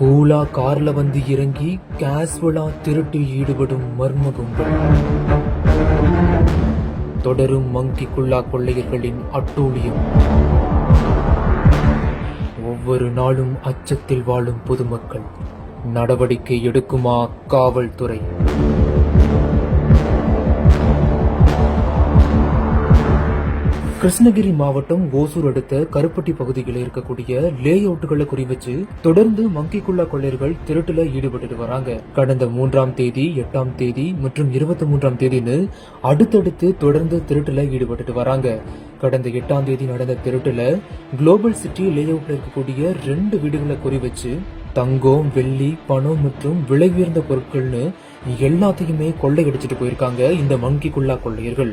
கூலா கார்ல வந்து இறங்கி கேஸ்வலா திருட்டில் ஈடுபடும் மர்ம கும்பல். தொடரும் மங்கி குல்லா கொள்ளையர்களின் அட்டூழியம். ஒவ்வொரு நாளும் அச்சத்தில் வாழும் பொதுமக்கள். நடவடிக்கை எடுக்குமா காவல்துறை? கிருஷ்ணகிரி மாவட்டம் ஓசூர் அடுத்த கருப்பட்டி பகுதியில் இருக்கக்கூடிய லே அவுட்டுகளை குறிவச்சு தொடர்ந்து மங்கிக்குள்ளா கொள்ளையர்கள் திருட்டுல ஈடுபட்டு வராங்க. கடந்த மூன்றாம் தேதி எட்டாம் தேதி மற்றும் இருபத்தி மூன்றாம் தேதின்னு அடுத்தடுத்து தொடர்ந்து திருட்டுல ஈடுபட்டு வராங்க. கடந்த எட்டாம் தேதி நடந்த திருட்டுல குளோபல் சிட்டி லே அவுட்ல இருக்கக்கூடிய ரெண்டு வீடுகளை குறிவச்சு தங்கம் வெள்ளி பணம் மற்றும் விலை உயர்ந்த பொருட்கள்னு எல்லாத்தையுமே கொள்ளையடிச்சிட்டு போயிருக்காங்க இந்த மங்கிக்குள்ளா கொள்ளையர்கள்.